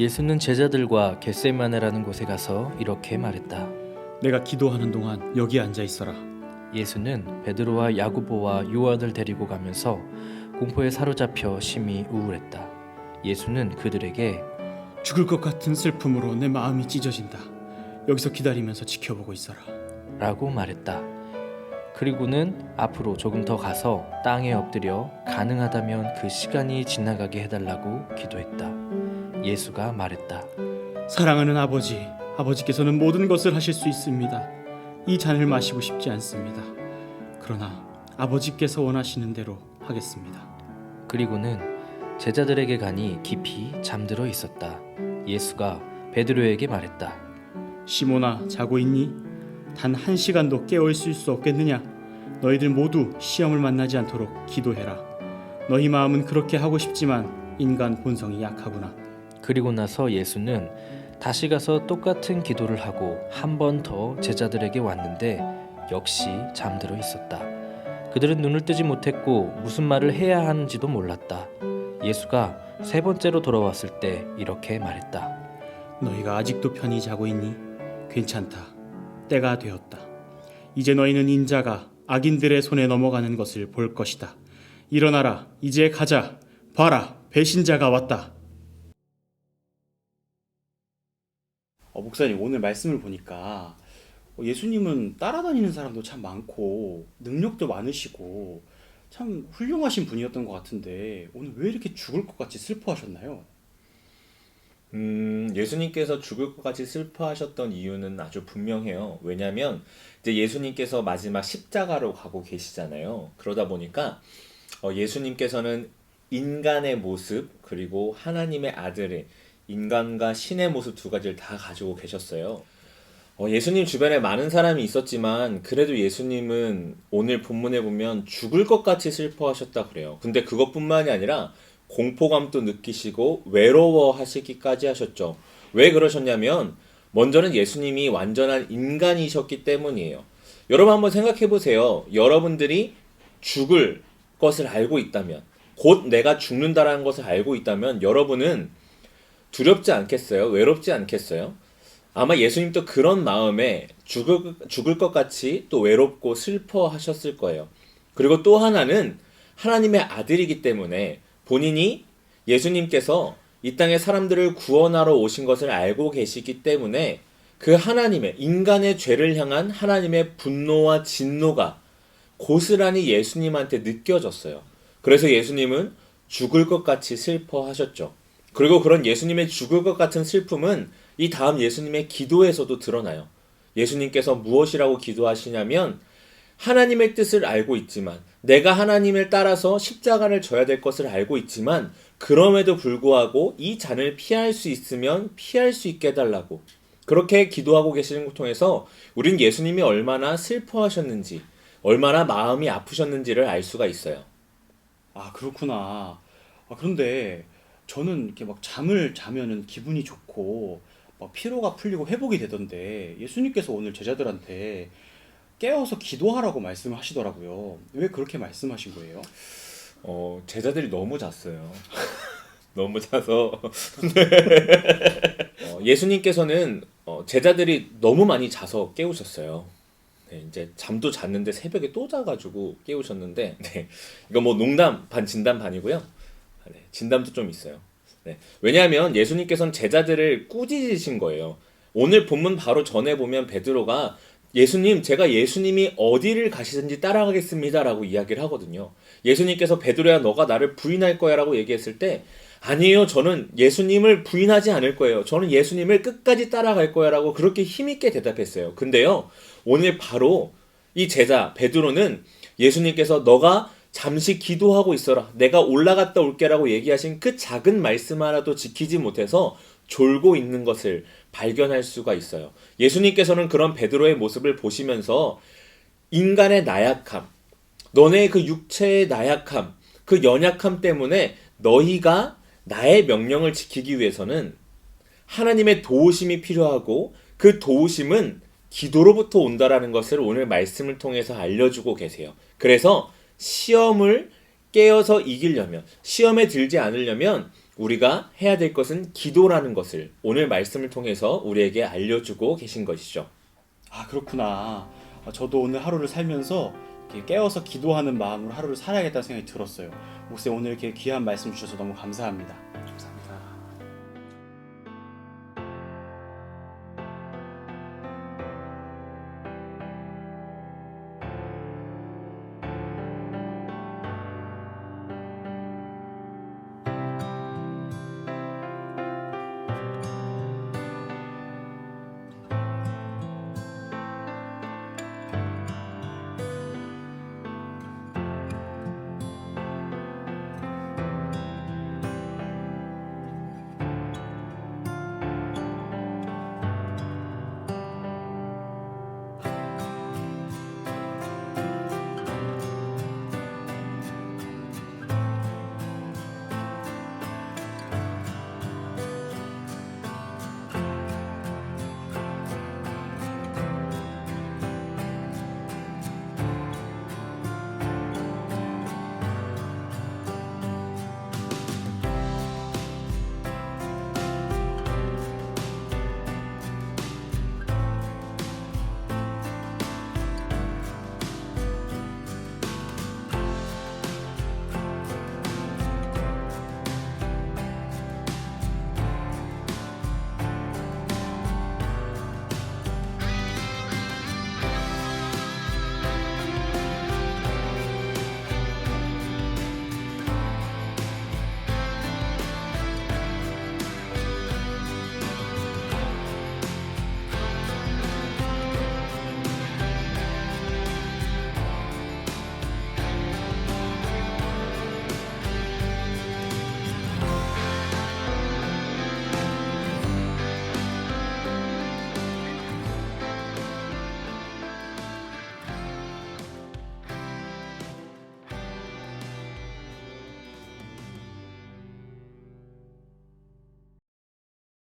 예수는 제자들과 겟세마네라는 곳에 가서 이렇게 말했다. 내가 기도하는 동안 여기 앉아 있어라. 예수는 베드로와 야고보와 요한을 데리고 가면서 공포에 사로잡혀 심히 우울했다. 예수는 그들에게 죽을 것 같은 슬픔으로 내 마음이 찢어진다. 여기서 기다리면서 지켜보고 있어라. 라고 말했다. 그리고는 앞으로 조금 더 가서 땅에 엎드려 가능하다면 그 시간이 지나가게 해달라고 기도했다. 예수가 말했다. 사랑하는 아버지, 아버지께서는 모든 것을 하실 수 있습니다. 이 잔을 마시고 싶지 않습니다. 그러나 아버지께서 원하시는 대로 하겠습니다. 그리고는 제자들에게 가니 깊이 잠들어 있었다. 예수가 베드로에게 말했다. 시모나 자고 있니? 단 한 시간도 깨어 있을 수 없겠느냐? 너희들 모두 시험을 만나지 않도록 기도해라. 너희 마음은 그렇게 하고 싶지만 인간 본성이 약하구나. 그리고 나서 예수는 다시 가서 똑같은 기도를 하고 한 번 더 제자들에게 왔는데 역시 잠들어 있었다. 그들은 눈을 뜨지 못했고 무슨 말을 해야 하는지도 몰랐다. 예수가 세 번째로 돌아왔을 때 이렇게 말했다. 너희가 아직도 편히 자고 있니? 괜찮다. 때가 되었다. 이제 너희는 인자가 악인들의 손에 넘어가는 것을 볼 것이다. 일어나라. 이제 가자. 봐라. 배신자가 왔다. 어, 목사님 오늘 말씀을 보니까 어, 예수님은 따라다니는 사람도 참 많고 능력도 많으시고 참 훌륭하신 분이었던 것 같은데 오늘 왜 이렇게 죽을 것 같이 슬퍼하셨나요? 음, 예수님께서 죽을 것 같이 슬퍼하셨던 이유는 아주 분명해요. 왜냐하면 이제 예수님께서 마지막 십자가로 가고 계시잖아요. 그러다 보니까 어, 예수님께서는 인간의 모습 그리고 하나님의 아들의 인간과 신의 모습 두 가지를 다 가지고 계셨어요. 어, 예수님 주변에 많은 사람이 있었지만 그래도 예수님은 오늘 본문에 보면 죽을 것 같이 슬퍼하셨다 그래요. 근데 그것뿐만이 아니라 공포감도 느끼시고 외로워하시기까지 하셨죠. 왜 그러셨냐면 먼저는 예수님이 완전한 인간이셨기 때문이에요. 여러분 한번 생각해 보세요. 여러분들이 죽을 것을 알고 있다면 곧 내가 죽는다라는 것을 알고 있다면 여러분은 두렵지 않겠어요? 외롭지 않겠어요? 아마 예수님도 그런 마음에 죽을, 죽을 것 같이 또 외롭고 슬퍼하셨을 거예요. 그리고 또 하나는 하나님의 아들이기 때문에 본인이 예수님께서 이 땅에 사람들을 구원하러 오신 것을 알고 계시기 때문에 그 하나님의 인간의 죄를 향한 하나님의 분노와 진노가 고스란히 예수님한테 느껴졌어요. 그래서 예수님은 죽을 것 같이 슬퍼하셨죠. 그리고 그런 예수님의 죽을 것 같은 슬픔은 이 다음 예수님의 기도에서도 드러나요. 예수님께서 무엇이라고 기도하시냐면 하나님의 뜻을 알고 있지만 내가 하나님을 따라서 십자가를 져야 될 것을 알고 있지만 그럼에도 불구하고 이 잔을 피할 수 있으면 피할 수 있게 해달라고 그렇게 기도하고 계시는 걸 통해서 우린 예수님이 얼마나 슬퍼하셨는지 얼마나 마음이 아프셨는지를 알 수가 있어요. 아, 그렇구나. 아, 그런데 저는 이렇게 막 잠을 자면은 기분이 좋고 막 피로가 풀리고 회복이 되던데 예수님께서 오늘 제자들한테 깨워서 기도하라고 말씀하시더라고요. 왜 그렇게 말씀하신 거예요? 어, 제자들이 너무 잤어요. 너무 자서 어, 예수님께서는 어, 제자들이 너무 많이 자서 깨우셨어요. 네, 이제 잠도 잤는데 새벽에 또 자가지고 깨우셨는데 네, 이거 뭐 농담 반 진담 반이고요. 아, 네, 진담도 좀 있어요. 네, 왜냐하면 예수님께서는 제자들을 꾸짖으신 거예요. 오늘 본문 바로 전에 보면 베드로가 예수님, 제가 예수님이 어디를 가시든지 따라가겠습니다라고 이야기를 하거든요. 예수님께서 베드로야, 너가 나를 부인할 거야라고 얘기했을 때 아니에요. 저는 예수님을 부인하지 않을 거예요. 저는 예수님을 끝까지 따라갈 거야라고 그렇게 힘있게 대답했어요. 근데요, 오늘 바로 이 제자 베드로는 예수님께서 너가 잠시 기도하고 있어라. 내가 올라갔다 올게라고 얘기하신 그 작은 말씀 하나도 지키지 못해서 졸고 있는 것을 발견할 수가 있어요. 예수님께서는 그런 베드로의 모습을 보시면서 인간의 나약함, 너네의 그 육체의 나약함, 그 연약함 때문에 너희가 나의 명령을 지키기 위해서는 하나님의 도우심이 필요하고 그 도우심은 기도로부터 온다라는 것을 오늘 말씀을 통해서 알려주고 계세요. 그래서 시험을 깨어서 이기려면 시험에 들지 않으려면 우리가 해야 될 것은 기도라는 것을 오늘 말씀을 통해서 우리에게 알려주고 계신 것이죠. 아 그렇구나. 아, 저도 오늘 하루를 살면서 깨어서 기도하는 마음으로 하루를 살아야겠다는 생각이 들었어요. 목사님 오늘 이렇게 귀한 말씀 주셔서 너무 감사합니다. 감사합니다.